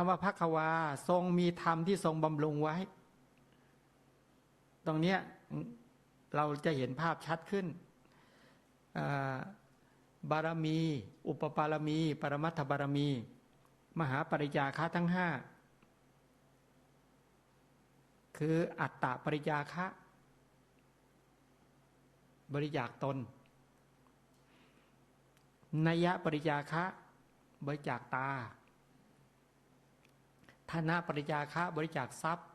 คำว่าพักวาทรงมีธรรมที่ทรงบำรุงไว้ ตรงเนี้ยเราจะเห็นภาพชัดขึ้น บารมี อุปปารมี ปรมัตถบารมี มหาปริยาคะทั้งห้าคืออัตตาปริยาคะบริจาคตนนัยปริยาคะบริจาคตา ธนาปริจาคะบริจาคทรัพย์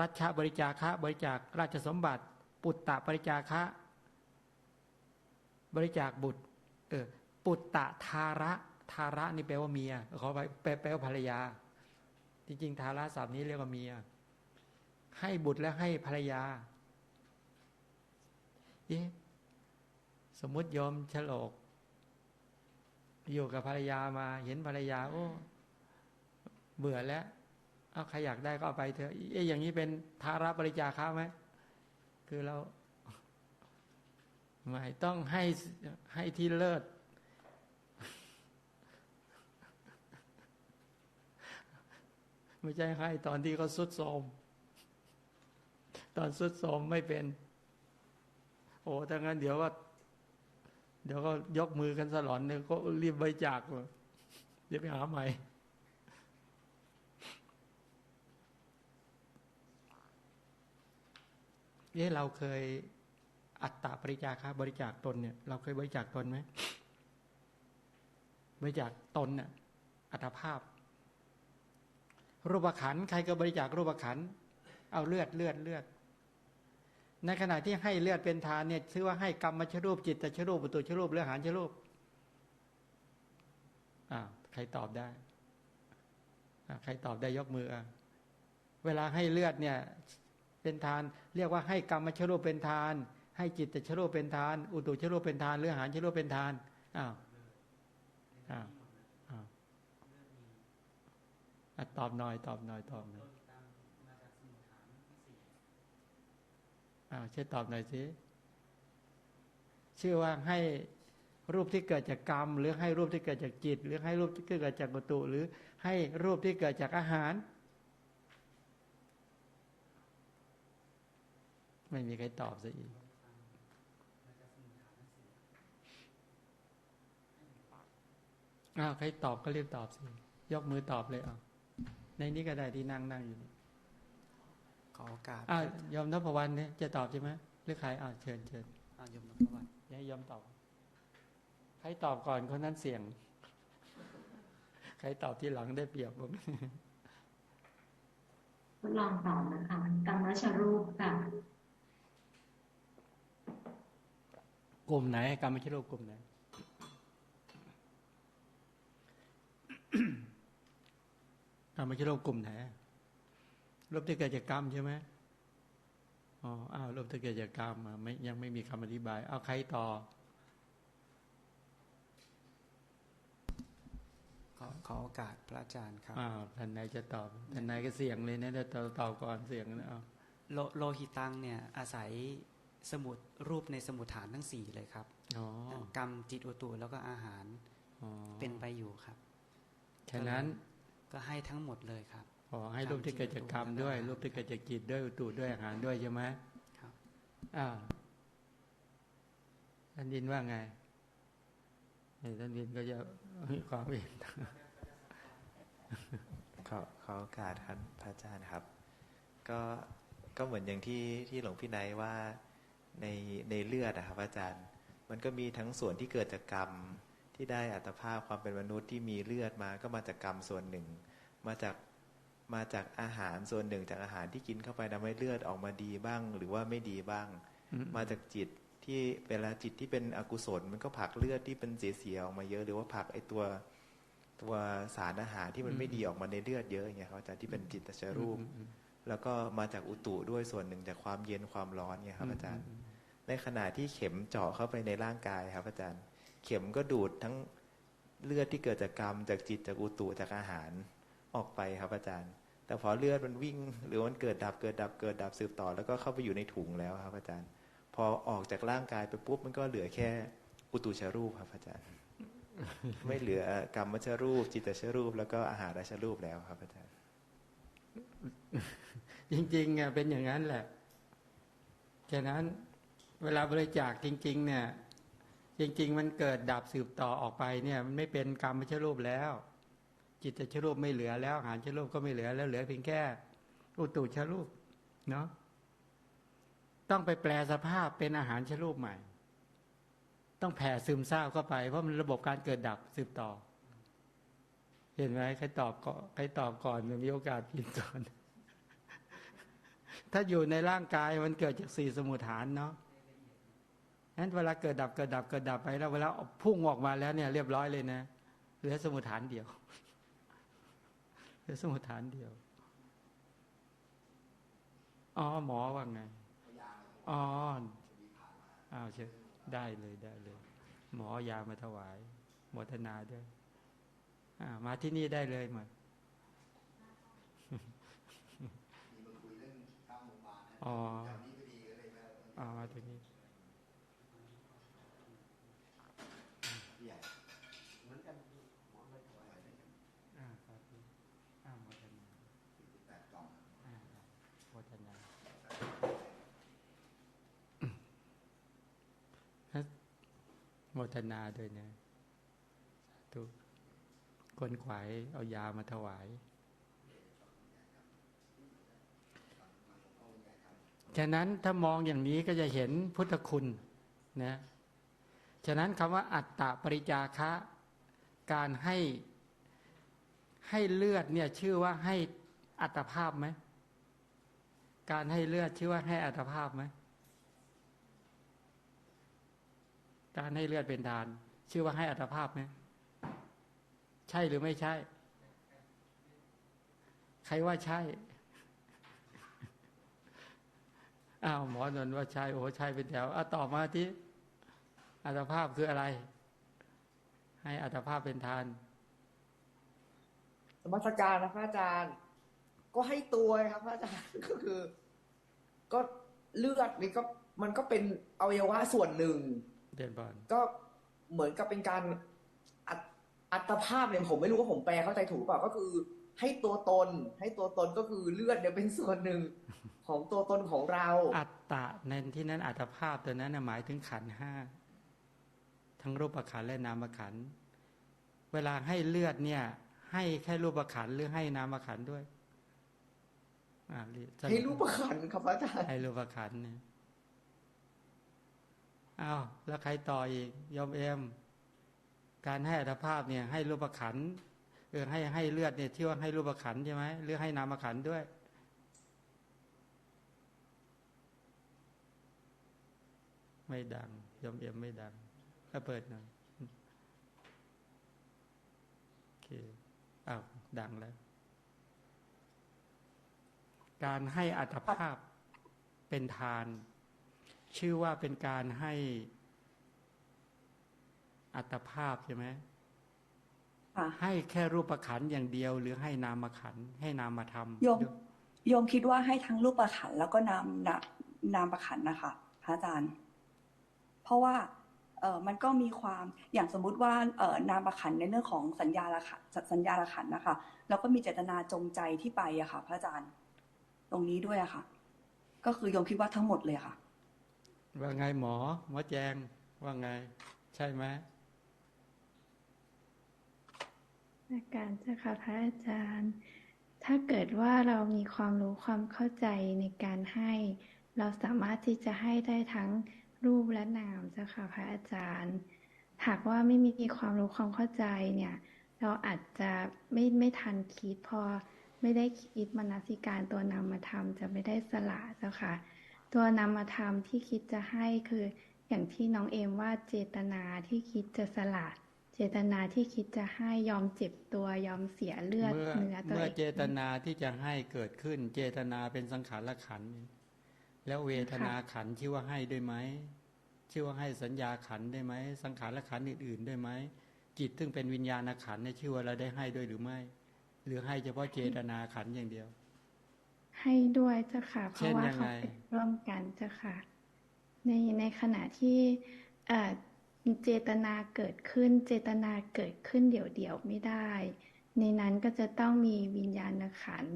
รัชบริจาคะบริจาคราชสมบัติ ปุตตะบริจาคะ บริจาคบุตรเออปุตตะทาระทาระนี่แปลว่าเมียขอไปแปลว่าภรรยา จริงๆทาระศัพท์นี้เรียกว่าเมีย ให้บุตรและให้ภรรยาเอ๊สมมติยอมฉลก อยู่กับภรรยามา เห็นภรรยา โอ้ เบื่อแล้วเอาใครอยากได้ก็เอาไปเถอะเอ๊ะอย่างนี้เป็นทาระบบริจาค้าไหมคือเราไม่ต้องให้ให้ที่เลิศไม่ใช่ให้ตอนที่เขาสุดโทมตอนสุดโทมไม่เป็น โอ้ถ้างั้นเดี๋ยวว่า เดี๋ยวก็ยกมือกันสลอนเนี่ยก็รีบบจาคเลยเดี๋ยวไปหาใหม่ เอ๊ะเราเคยอัตตาบริจาคบริจาคตนเนี่ย เราเคยบริจาคตนไหมบริจาคตนเนี่ยอัตภาพ รูปขันใครก็บริจาครูปขันเอาเลือดเลือดเลือด ในขณะที่ให้เลือดเป็นทานเนี่ยชื่อว่าให้กรรมชรูปจิตตชรูปปุตุชรูปเลือหานชรูปอ่าใครตอบได้ใครตอบได้ยกมืออะเวลาให้เลือดเนี่ย เป็นทาน เรียกว่าให้กรรมชโลเป็นทาน ให้จิตตชโลเป็นทาน อุตุชโลเป็นทานหรืออาหารชโลเป็นทานอ้าวอ้าวอ้าวตอบหน่อย ตอบหน่อยตอบหน่อยอ้าวช่วยตอบหน่อยสิชื่อว่าให้รูปที่เกิดจากกรรม หรือให้รูปที่เกิดจากจิต หรือให้รูปที่เกิดจากกุตุหรือให้รูปที่เกิดจากอาหาร ไม่มีใครตอบซะอีกอ้าวใครตอบก็เรียกตอบสิ ยกมือตอบเลยอะในนี้ก็ได้ที่นั่งนั่งอยู่นี่ขอโอกาสอ้าวยอมนพวันเนี่ยจะตอบใช่ไหมหรือใครอ้าวเชิญเชิญอ้าวยอมนพวันอย่ายอมตอบ ใครตอบก่อนคนนั้นเสี่ยง ใครตอบที่หลังได้เปรียบผมทดลองตอบนะคะกรรมชรูปค่ะ กลุ่มไหนกรรมชิโรกลุ่มไหนกรรมชิโรกลุ่มไหนรูปที่เกิดจากกรรมใช่ไหมอ๋ออ้าวรูปที่เกิดจากกรรมไม่ยังไม่มีคำอธิบาย เอาใครต่อขอขอโอกาสพระอาจารย์ครับอ้าวท่านนายจะตอบท่านนายก็เสียงเลยนะแต่ตอบก่อนเสียงนะเอาโลหิตังเนี่ย อาศัย สมุดรูปในสมุดฐานทั้งสี่เลยครับกรรมจิตอุตุแล้วก็อาหารเป็นไปอยู่ครับฉะนั้นก็ให้ทั้งหมดเลยครับขอให้รูปที่เกิดจากกรรมด้วย รูปที่เกิดจากจิตด้วยอุตุด้วยอาหารด้วยใช่ไหมครับอ่าท่านดินว่าไงท่านดินก็จะมีความเห็นขอขอโอกาสท่านพระอาจารย์ครับ ก็ก็เหมือนอย่างที่ที่หลวงพี่ไนว่า ในในเลือดนะครับอาจารย์ มันก็มีทั้งส่วนที่เกิดจากกรรมที่ได้อัตภาพความเป็นมนุษย์ที่มีเลือดมาก็มาจากกรรมส่วนหนึ่ง มาจากมาจากอาหารส่วนหนึ่งจากอาหารที่กินเข้าไปทำให้เลือดออกมาดีบ้าง หรือว่าไม่ดีบ้าง มาจากจิตที่เวลาจิตที่เป็นอกุศล มันก็ผักเลือดที่เป็นเสียๆออกมาเยอะ หรือว่าผักไอตัวตัวสารอาหารที่มันไม่ดีออกมาในเลือดเยอะอย่างเงี้ยครับอาจารย์ที่เป็นจิตตชรูป แล้วก็มาจากอุตุด้วยส่วนหนึ่งจากความเย็นความร้อนเนี่ยครับ อาจารย์ ในขณะที่เข็มเจาะเข้าไปในร่างกายครับ อาจารย์ เข็มก็ดูดทั้งเลือดที่เกิดจากกรรมจากจิตจากอุตุจากอาหารออกไปครับ อาจารย์ แต่พอเลือดมันวิ่ง หรือมันเกิดดับเกิดดับเกิดดับสืบต่อ แล้วก็เข้าไปอยู่ในถุงแล้วครับ อาจารย์ พอออกจากร่างกายไปปุ๊บมันก็เหลือแค่อุตุชารูปครับ อาจารย์ ไม่เหลือกรรมชรูป จิตตชรูป แล้วก็อาหารชรูปแล้วครับ อาจารย์ จริงๆเนี่ยเป็นอย่างนั้นแหละฉะนั้นเวลาบริจาคจริง ๆ เนี่ย จริง ๆ มันเกิดดับสืบต่อออกไปเนี่ย มันไม่เป็นกรรมไม่ใช่รูปแล้ว จิตจะชรูปไม่เหลือแล้วอาหารชรูปก็ไม่เหลือแล้วเหลือเพียงแค่อุตุชรูปเนาะต้องไปแปลสภาพเป็นอาหารชรูปใหม่ ต้องแผ่ซึมซาบเข้าไป เพราะมันระบบการเกิดดับสืบต่อ เห็นไหมใครตอบก่อนใครตอบก่อนมีโอกาสผิดก่อน ถ้าอยู่ในร่างกายมันเกิดจากสี่สมุทฐานเนาะนั้นเวลาเกิดดับเกิดดับเกิดดับไปแล้วเวลาพุ่งออกมาแล้วเนี่ยเรียบร้อยเลยนะเหลือสมุทฐานเดียวเหลือสมุทฐานเดียวอ๋อหมอว่าไงอ๋ออ้าวเชิญได้เลยได้เลย หมอยามาถวายโมทนาด้วยอ่ามาที่นี่ได้เลยมาอ๋อ อ๋อมาตรงนี้อ่าครับอ่าโมทนาอ่าโมทนาโมทนาด้วยนะทุกคนขวายเอายามาถวาย ฉะนั้นถ้ามองอย่างนี้ก็จะเห็นพุทธคุณนะฉะนั้นคำว่าอัตตปริจาคะ การให้ให้เลือดเนี่ยชื่อว่าให้อัตภาพไหมการให้เลือดชื่อว่าให้อัตภาพไหมการให้เลือดเป็นทาน ชื่อว่าให้อัตภาพไหมใช่หรือไม่ใช่ ใครว่าใช่ อ้าวหมอนนท์ว่าใช่โอ้ใช่เป็นแถวอะต่อมาที่อัตภาพคืออะไร ให้อัตภาพเป็นทานสมัสการนะพระอาจารย์ ก็ให้ตัวครับพระอาจารย์ก็คือ ก็เลือดนี่ก็มันก็เป็นอวัยวะส่วนหนึ่งเด่นบอลก็เหมือนกับเป็นการอัตอัตภาพเนี่ยผมไม่รู้ว่าผมแปลเข้าใจถูกเปล่าก็คือ ให้ตัวตน ให้ตัวตนก็คือเลือดเนี่ยเป็นส่วนหนึ่งของตัวตนของเรา อัตตะในที่นั้นอัตภาพตัวนั้นน่ะหมายถึงขันธ์ห้าทั้งรูปขันธ์และนามขันธ์เวลาให้เลือดเนี่ย ให้แค่รูปขันธ์หรือให้นามขันธ์ด้วยอ่าเรียกให้รูปขันธ์ครับพระอาจารย์ให้รูปขันธ์เนี่ยอ้าวแล้วใครต่ออีกยอมเอ็มการให้อัตภาพเนี่ย ให้รูปขันธ์ เออให้ให้เลือดเนี่ยที่ว่าให้รูปขันใช่ไหมหรือให้นามขันด้วย ไม่ดังยอมเอ็มไม่ดังถ้าเปิดหน่อยโอเคอ้าวดังแล้ว การให้อัตภาพเป็นทาน ชื่อว่าเป็นการให้อัตภาพใช่ไหม ให้แค่รูปขันธ์อย่างเดียว หรือให้นามขันธ์ให้นามธรรมโยมโยมคิดว่าให้ทั้งรูปประขันแล้วก็นามนามนามประขันนะคะพระอาจารย์ เพราะว่าเออมันก็มีความอย่างสมมุติว่าเออนามประขันในเรื่องของสัญญาละขันสัญญาละขันนะคะ แล้วก็มีเจตนาจงใจที่ไปอะค่ะ พระอาจารย์ ตรงนี้ด้วยอะค่ะ ก็คือโยมคิดว่าทั้งหมดเลยค่ะ ว่าไงหมอ หมอแจงว่าไง ใช่ไหม อาการเจ้าค่ะพระอาจารย์ ถ้าเกิดว่าเรามีความรู้ความเข้าใจในการให้ เราสามารถที่จะให้ได้ทั้งรูปและนามเจ้าค่ะพระอาจารย์ หากว่าไม่มีความรู้ความเข้าใจเนี่ย เราอาจจะไม่ไม่ทันคิดพอไม่ได้คิดมนสิการตัวนามธรรมจะไม่ได้สละเจ้าค่ะ ตัวนามธรรมที่คิดจะให้คืออย่างที่น้องเอมว่าเจตนาที่คิดจะสละ จตนาที่คิดจะให้ยอมเจ็บตัวยอมเสียเลือดเมื่อเนื้อตัวเมื่อเองเจตนาที่จะให้เกิดขึ้น เจตนาเป็นสังขารขันธ์แล้วเวทนาขันธ์ชื่อว่าให้ด้วยไหมชื่อว่าให้สัญญาขันธ์ได้ไหมสังขารขันธ์อื่นๆด้วยไหมจิตซึ่งเป็นวิญญาณขันธ์เนี่ยชื่อว่าเราได้ให้ด้วยหรือไม่ หรือให้เฉพาะเจตนาขันธ์อย่างเดียว ให้ด้วยเจ้าค่ะเพเช่นราะว่ายังเขาไงเป็นร่วมกันเจ้าค่ะ ในในขณะที่เอ่อ เจตนาเกิดขึ้น เจตนาเกิดขึ้นเดี่ยวๆไม่ได้ ในนั้นก็จะต้องมีวิญญาณขัน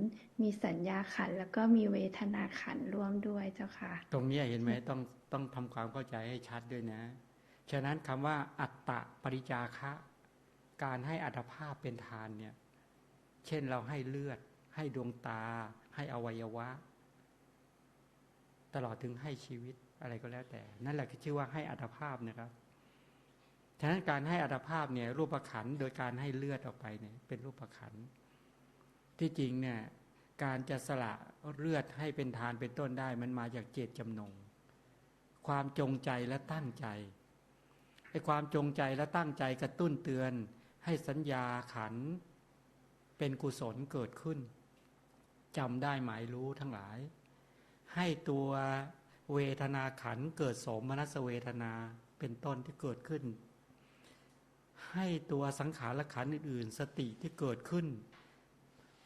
มีสัญญาขัน แล้วก็มีเวทนาขันร่วมด้วยเจ้าค่ะ ตรงนี้เห็นไหมต้องต้องทำความเข้าใจให้ชัดด้วยนะ ฉะนั้นคำว่าอัตตะปริจาคะ การให้อัตภาพเป็นทานเนี่ย เช่นเราให้เลือด ให้ดวงตา ให้อวัยวะ ตลอดถึงให้ชีวิตอะไรก็แล้วแต่ นั่นแหละคือชื่อว่าให้อัตภาพนะครับ ฉะนั้นการให้อัตภาพเนี่ยรูปขันโดยการให้เลือดออกไปเนี่ยเป็นรูปขันที่จริงเนี่ยการจะสละเลือดให้เป็นทานเป็นต้นได้ มันมาจากเจตจำนง ความจงใจและตั้งใจไอ้ความจงใจและตั้งใจกระตุ้นเตือน ให้สัญญาขันเป็นกุศลเกิดขึ้นจำได้หมายรู้ทั้งหลาย ให้ตัวเวทนาขันเกิดสมนัสเวทนาเป็นต้นที่เกิดขึ้น ให้ตัวสังขารขันธ์อื่น ๆ สติที่เกิดขึ้น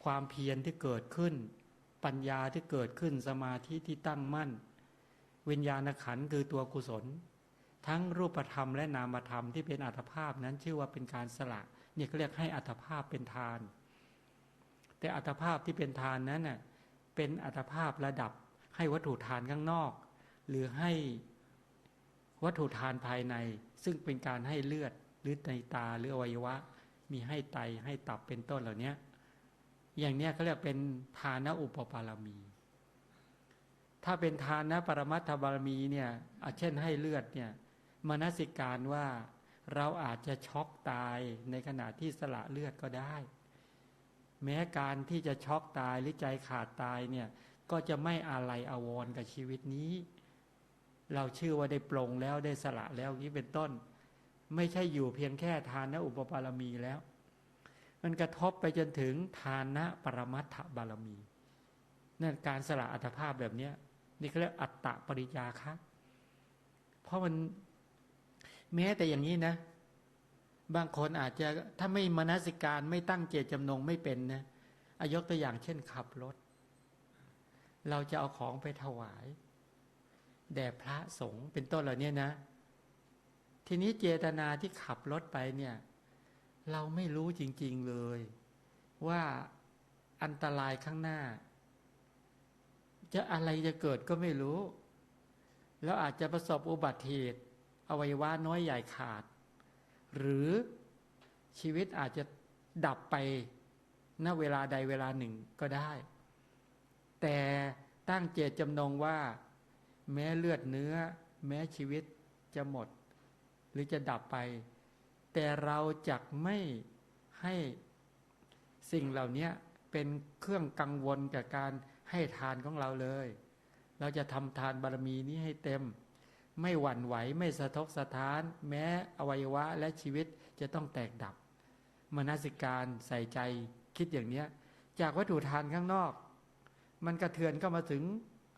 ความเพียรที่เกิดขึ้น ปัญญาที่เกิดขึ้นสมาธิที่ตั้งมั่น วิญญาณขันธ์คือตัวกุศล ทั้งรูปธรรมและนามธรรมที่เป็นอัตภาพนั้นชื่อว่าเป็นการสละเนี่ยเขาเรียกให้อัตภาพเป็นทาน แต่อัตภาพที่เป็นทานนั้นน่ะเป็นอัตภาพระดับให้วัตถุทานข้างนอก หรือให้วัตถุทานภายใน ซึ่งเป็นการให้เลือด หรือในตาหรืออวัยวะ มีให้ไตให้ตับเป็นต้นเหล่านี้อย่างเนี้ยเขาเรียกเป็นทานอุปปารมี ถ้าเป็นทานปรมัตถบารมีเนี่ยเช่นให้เลือดเนี่ยมนสิการว่าเราอาจจะช็อกตายในขณะที่สละเลือดก็ได้ แม้การที่จะช็อกตายหรือใจขาดตายเนี่ยก็จะไม่อะไรอาวรกับชีวิตนี้ เราชื่อว่าได้ปลงแล้วได้สละแล้วนี้เป็นต้น ไม่ใช่อยู่เพียงแค่ทานนะอุปปารมีแล้ว มันกระทบไปจนถึงทานะปรมัตถบารมีนั่นการสละอัตภาพแบบเนี้ยนี่เขาเรียกอัตตะปริยาคะเพราะมันแม้แต่อย่างนี้นะ บางคนอาจจะถ้าไม่มนสิการไม่ตั้งเจตจำนงไม่เป็นนะอายกตัวอย่างเช่นขับรถ เราจะเอาของไปถวาย แด่พระสงฆ์เป็นต้นเหล่านี้นะ ทีนี้เจตนาที่ขับรถไปเนี่ย เราไม่รู้จริง ๆเลย ว่าอันตรายข้างหน้า จะอะไรจะเกิดก็ไม่รู้ แล้วอาจจะประสบอุบัติเหตุอวัยวะน้อยใหญ่ขาด หรือชีวิตอาจจะดับไปณเวลาใดเวลาหนึ่งก็ได้ แต่ตั้งเจตจำนงว่า แม้เลือดเนื้อ แม้ชีวิตจะหมด หรือจะดับไป แต่เราจะไม่ให้สิ่งเหล่านี้เป็นเครื่องกังวลกับการให้ทานของเราเลย เราจะทำทานบารมีนี้ให้เต็ม ไม่หวั่นไหวไม่สะทกสะท้าน แม้อวัยวะและชีวิตจะต้องแตกดับมนสิการใส่ใจคิดอย่างเนี้ย จากวัตถุทานข้างนอก มันกระเทือนเข้ามาถึง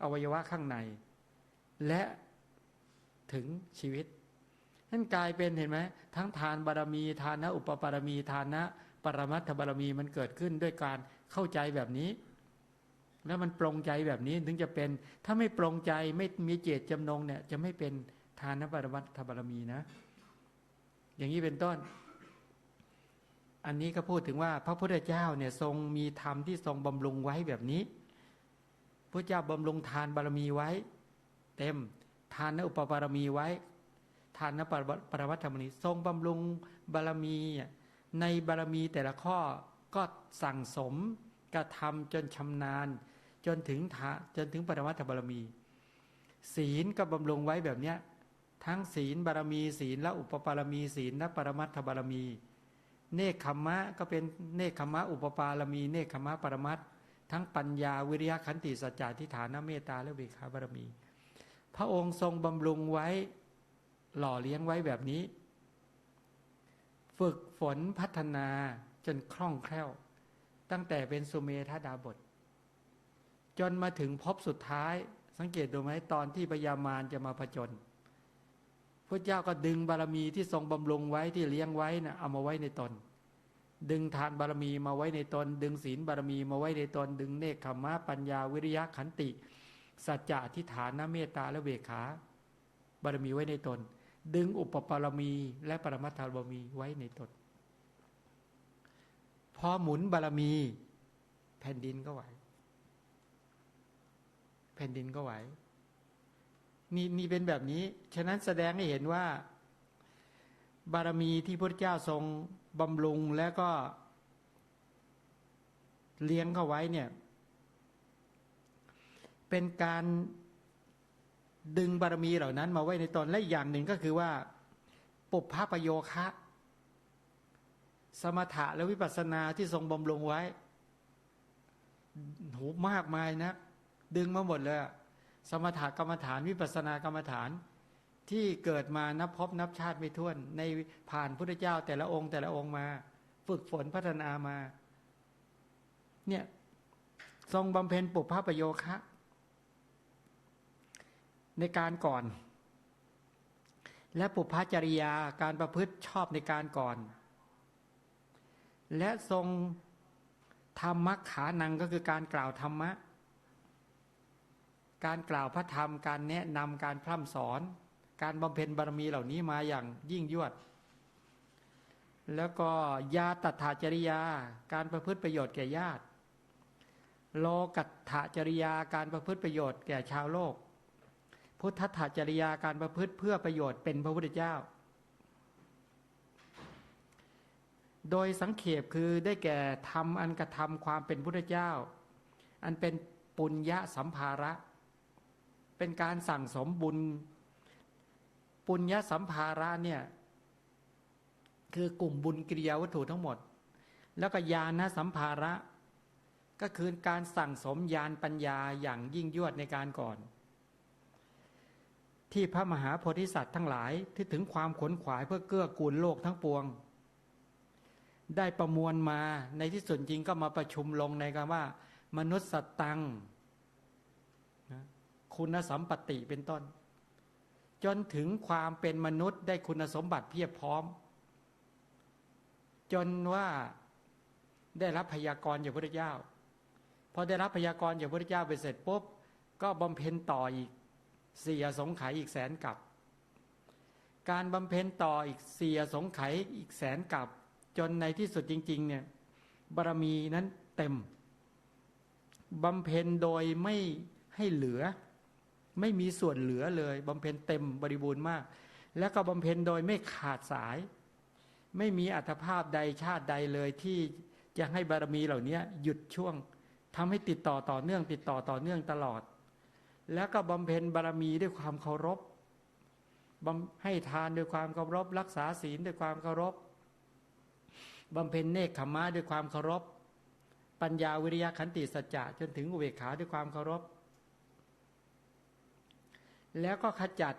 อวัยวะข้างใน และถึงชีวิต นั่นกลายเป็นเห็นไหมทั้งทานบารมีทานะอุปปารมีทานะปรมัตถบารมีมันเกิดขึ้นด้วยการเข้าใจแบบนี้ แล้วมันปรงใจแบบนี้ถึงจะเป็น ถ้าไม่ปรงใจไม่มีเจตจำนงเนี่ย จะไม่เป็นทานปรมัตถบารมีนะ อย่างนี้เป็นต้น อันนี้ก็พูดถึงว่า พระพุทธเจ้าเนี่ยทรงมีธรรมที่ทรงบำรุงไว้แบบนี้พระเจ้าบำรุงทานบารมีไว้ เต็มทานอุปบารมีไว้ ทานปรปรมัตถบารมีทรงบำรุงบารมี ในบารมีแต่ละข้อก็สั่งสมกระทำจนชำนาญ จนถึงทาจนถึงปรมัตถบารมี ศีลก็บำรุงไว้แบบเนี้ยทั้งศีลบารมี ศีลและอุปปารมี ศีลและปรมัตถบารมี เนคขมะก็เป็นเนคขมะอุปปารมี เนคขมะปรมัตทั้งปัญญาวิริยะขันติสัจจะทิฏฐานเมตตาและเวขาบารมี พระองค์ทรงบำรุงไว้ หล่อเลี้ยงไว้แบบนี้ ฝึกฝนพัฒนาจนคล่องแคล่ว ตั้งแต่เป็นสุเมธาดาบท จนมาถึงพบสุดท้าย สังเกตดูไหมตอนที่พญามารจะมาผจญพระเจ้าก็ดึงบารมีที่ทรงบำรุงไว้ที่เลี้ยงไว้นะ่ะเอามาไว้ในตน ดึงทานบารมีมาไว้ในตน ดึงศีลบารมีมาไว้ในตน ดึงเนคขมมะปัญญาวิริยะขันติ สัจจะทิฏฐานเมตตาและเวขาบารมีไว้ในตน ดึงอุปปารมีและปรมัตถบารมีไว้ในตนพอหมุนบารมี แผ่นดินก็ไหว แผ่นดินก็ไหว นี่นี่เป็นแบบนี้ ฉะนั้นแสดงให้เห็นว่า บารมีที่พระเจ้าทรงบำรุงแล้วก็ เลี้ยงเข้าไว้เนี่ย เป็นการ ดึงบารมีเหล่านั้นมาไว้ในตนและอย่างหนึ่งก็คือว่าปุพพประโยคะ สมถะและวิปัสสนาที่ทรงบำรุงไว้โหมากมายนะ ดึงมาหมดเลย สมถะกรรมฐาน วิปัสสนากรรมฐาน ที่เกิดมานับพบนับชาติไม่ถ้วน ในผ่านพุทธเจ้าแต่ละองค์แต่ละองค์มา ฝึกฝนพัฒนามา เนี่ย ทรงบำเพ็ญปุพพประโยคะ ในการก่อน และปุพพจริยาการประพฤติชอบในการก่อน และทรงธรรมขานังก็คือการกล่าวธรรมะ การกล่าวพระธรรม การแนะนำการพร่ำสอน การบำเพ็ญบารมีเหล่านี้มาอย่างยิ่งยวด แล้วก็ยาตัถาจริยา การประพฤติประโยชน์แก่ญาติ โลกัตถจริยาการประพฤติประโยชน์แก่ชาวโลก พุทธถจริยาการประพฤติเพื่อประโยชน์เป็นพระพุทธเจ้า โดยสังเขปคือได้แก่ทำอันกระทำความเป็นพุทธเจ้า อันเป็นปุญญะสัมภาระ เป็นการสั่งสมบุญ ปุญญะสัมภาระเนี่ยคือกลุ่มบุญกิริยาวัตถุทั้งหมด แล้วก็ญาณสัมภาระ ก็คือการสั่งสมญาณปัญญาอย่างยิ่งยวดในการก่อน ที่พระมหาโพธิสัตว์ทั้งหลายที่ถึงความขนขวายเพื่อเกื้อกูลโลกทั้งปวง ได้ประมวลมาในที่สุดจริงก็มาประชุมลงในคำว่า มนุษย์สตังคุณสัมปติเป็นต้น จนถึงความเป็นมนุษย์ได้คุณสมบัติเพียบพร้อม จนว่าได้รับพยากรณ์จากพระเจ้าพอได้รับพยากรณ์จากพระเจ้าไปเสร็จปุ๊บก็บำเพ็ญต่ออีก สียสงไขยอีกแสนกับ การบำเพ็ญต่ออีกเสียสงไขยอีกแสนกับ จนในที่สุดจริง ๆ เนี่ยบารมีนั้นเต็มบำเพ็ญโดยไม่ให้เหลือ ไม่มีส่วนเหลือเลยบำเพ็ญเต็มบริบูรณ์มาก แล้วก็บำเพ็ญโดยไม่ขาดสาย ไม่มีอัตภาพใดชาติใดเลยที่จะให้บารมีเหล่านี้หยุดช่วงทำให้ติดต่อต่อเนื่อง ติดต่อต่อเนื่องตลอด แล้วก็บำเพ็ญบารมีด้วยความเคารพให้ทานด้วยความเคารพ รักษาศีลด้วยความเคารพบำเพ็ญเนคขมะด้วยความเคารพ ปัญญาวิริยะขันติสัจจะจนถึงอุเบกขาด้วยความเคารพ แล้วก็ขจัด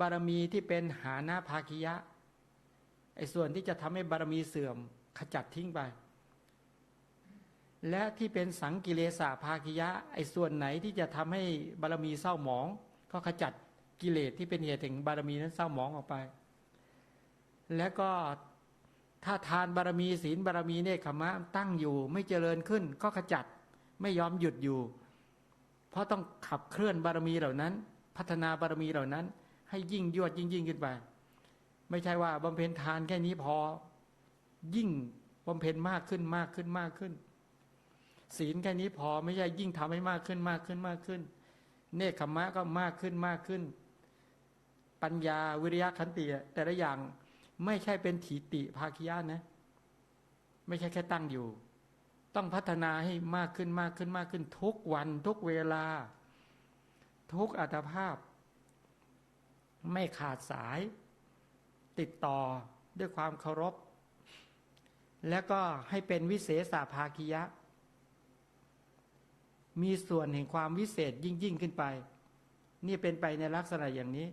บารมีที่เป็นหานาภาคิยะไอ้ส่วนที่จะทำให้บารมีเสื่อมขจัดทิ้งไป และที่เป็นสังกิเลสาภาคิยะไอ้ส่วนไหนที่จะทำให้บารมีเศร้าหมอง ก็ขจัดกิเลสที่เป็นเหตุแห่งบารมีนั้นเศร้าหมองออกไป แล้วก็ถ้าทานบารมีศีลบารมีเนคขมะตั้งอยู่ ไม่เจริญขึ้น ก็ขจัดไม่ยอมหยุดอยู่ เพราะต้องขับเคลื่อนบารมีเหล่านั้น พัฒนาบารมีเหล่านั้น ให้ยิ่งยวดยิ่งยิ่งขึ้นไป ไม่ใช่ว่าบำเพ็ญทานแค่นี้พอ ยิ่งบำเพ็ญมากขึ้นมากขึ้นมากขึ้น ศีลแค่นี้พอไม่ใช่ยิ่งทำให้มากขึ้นมากขึ้นมากขึ้น เนคขมะก็มากขึ้นมากขึ้น ปัญญาวิริยะขันติแต่ละอย่างไม่ใช่เป็นถีติภาคิยานะ ไม่ใช่แค่ตั้งอยู่ ต้องพัฒนาให้มากขึ้นมากขึ้นมากขึ้น ทุกวันทุกเวลา ทุกอัตภาพ ไม่ขาดสาย ติดต่อด้วยความเคารพ แล้วก็ให้เป็นวิเศษสาภาคิยะ มีส่วนแห่งความวิเศษยิ่งยิ่งขึ้นไป นี่เป็นไปในลักษณะอย่างนี้